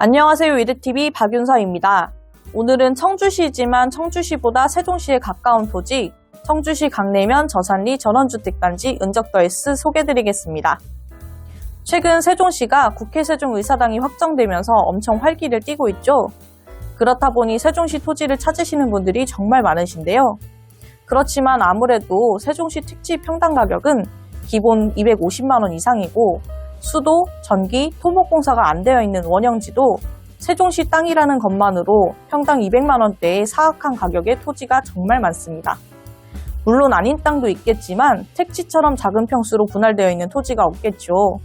안녕하세요. 위드TV 박윤서입니다. 오늘은 청주시지만 청주시보다 세종시에 가까운 토지, 청주시 강내면 저산리 전원주택단지 은적더 S 소개드리겠습니다. 최근 세종시가 국회 세종의사당이 확정되면서 엄청 활기를 띠고 있죠. 그렇다 보니 세종시 토지를 찾으시는 분들이 정말 많으신데요. 그렇지만 아무래도 세종시 택지 평당 가격은 기본 250만원 이상이고 수도, 전기, 토목공사가 안 되어 있는 원형지도 세종시 땅이라는 것만으로 평당 200만 원대의 사악한 가격의 토지가 정말 많습니다. 물론 아닌 땅도 있겠지만 택지처럼 작은 평수로 분할되어 있는 토지가 없겠죠.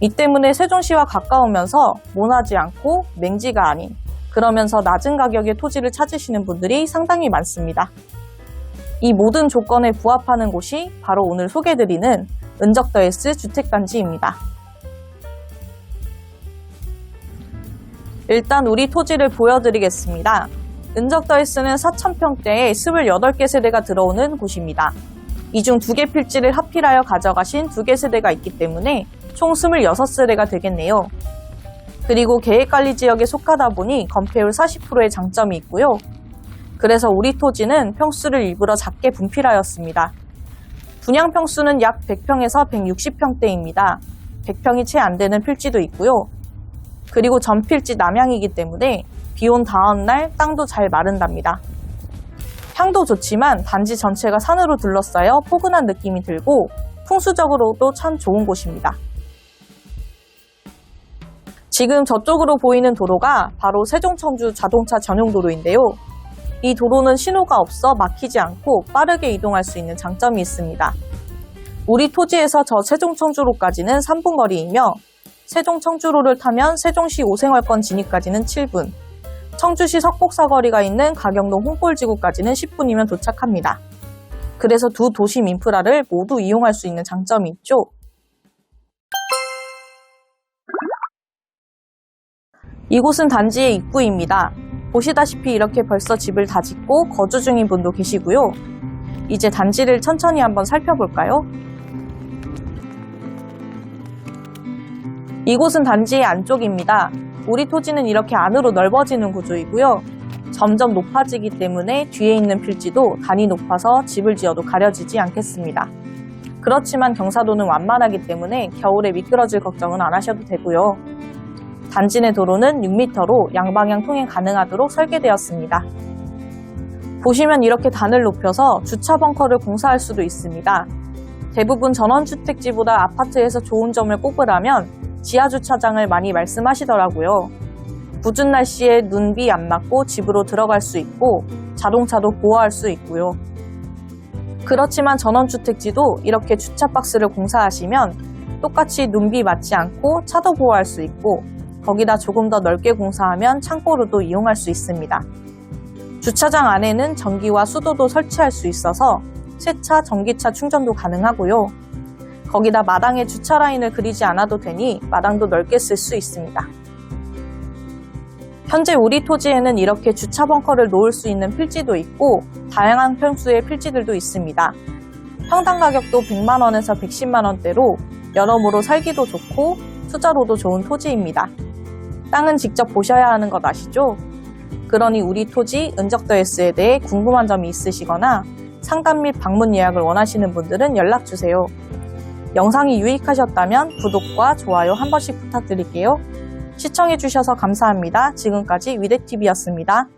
이 때문에 세종시와 가까우면서 모나지 않고 맹지가 아닌 그러면서 낮은 가격의 토지를 찾으시는 분들이 상당히 많습니다. 이 모든 조건에 부합하는 곳이 바로 오늘 소개드리는 은적더 S 주택단지입니다. 일단 우리 토지를 보여드리겠습니다. 은적더 S는 4,000평대에 28개 세대가 들어오는 곳입니다. 이 중 2개 필지를 합필하여 가져가신 2개 세대가 있기 때문에 총 26세대가 되겠네요. 그리고 계획관리 지역에 속하다 보니 건폐율 40%의 장점이 있고요. 그래서 우리 토지는 평수를 일부러 작게 분필하였습니다. 분양 평수는 약 100평에서 160평대입니다. 100평이 채 안 되는 필지도 있고요. 그리고 전필지 남향이기 때문에 비온 다음날 땅도 잘 마른답니다. 향도 좋지만 단지 전체가 산으로 둘러싸여 포근한 느낌이 들고 풍수적으로도 참 좋은 곳입니다. 지금 저쪽으로 보이는 도로가 바로 세종청주 자동차 전용 도로인데요. 이 도로는 신호가 없어 막히지 않고 빠르게 이동할 수 있는 장점이 있습니다. 우리 토지에서 저 세종청주로까지는 3분 거리이며 세종청주로를 타면 세종시 오생활권 진입까지는 7분, 청주시 석곡사거리가 있는 가경동 홍골지구까지는 10분이면 도착합니다. 그래서 두 도심 인프라를 모두 이용할 수 있는 장점이 있죠. 이곳은 단지의 입구입니다. 보시다시피 이렇게 벌써 집을 다 짓고 거주 중인 분도 계시고요. 이제 단지를 천천히 한번 살펴볼까요? 이곳은 단지의 안쪽입니다. 우리 토지는 이렇게 안으로 넓어지는 구조이고요. 점점 높아지기 때문에 뒤에 있는 필지도 단이 높아서 집을 지어도 가려지지 않겠습니다. 그렇지만 경사도는 완만하기 때문에 겨울에 미끄러질 걱정은 안 하셔도 되고요. 단지 내 도로는 6m로 양방향 통행 가능하도록 설계되었습니다. 보시면 이렇게 단을 높여서 주차 벙커를 공사할 수도 있습니다. 대부분 전원주택지보다 아파트에서 좋은 점을 꼽으라면 지하 주차장을 많이 말씀하시더라고요. 궂은 날씨에 눈, 비 안 맞고 집으로 들어갈 수 있고 자동차도 보호할 수 있고요. 그렇지만 전원주택지도 이렇게 주차 박스를 공사하시면 똑같이 눈비 맞지 않고 차도 보호할 수 있고 거기다 조금 더 넓게 공사하면 창고로도 이용할 수 있습니다. 주차장 안에는 전기와 수도도 설치할 수 있어서 세차, 전기차 충전도 가능하고요. 거기다 마당에 주차 라인을 그리지 않아도 되니 마당도 넓게 쓸 수 있습니다. 현재 우리 토지에는 이렇게 주차 벙커를 놓을 수 있는 필지도 있고 다양한 평수의 필지들도 있습니다. 평당 가격도 100만원에서 110만원대로 여러모로 살기도 좋고 투자로도 좋은 토지입니다. 땅은 직접 보셔야 하는 것 아시죠? 그러니 우리 토지 은적더 S에 대해 궁금한 점이 있으시거나 상담 및 방문 예약을 원하시는 분들은 연락 주세요. 영상이 유익하셨다면 구독과 좋아요 한 번씩 부탁드릴게요. 시청해주셔서 감사합니다. 지금까지 위대TV였습니다.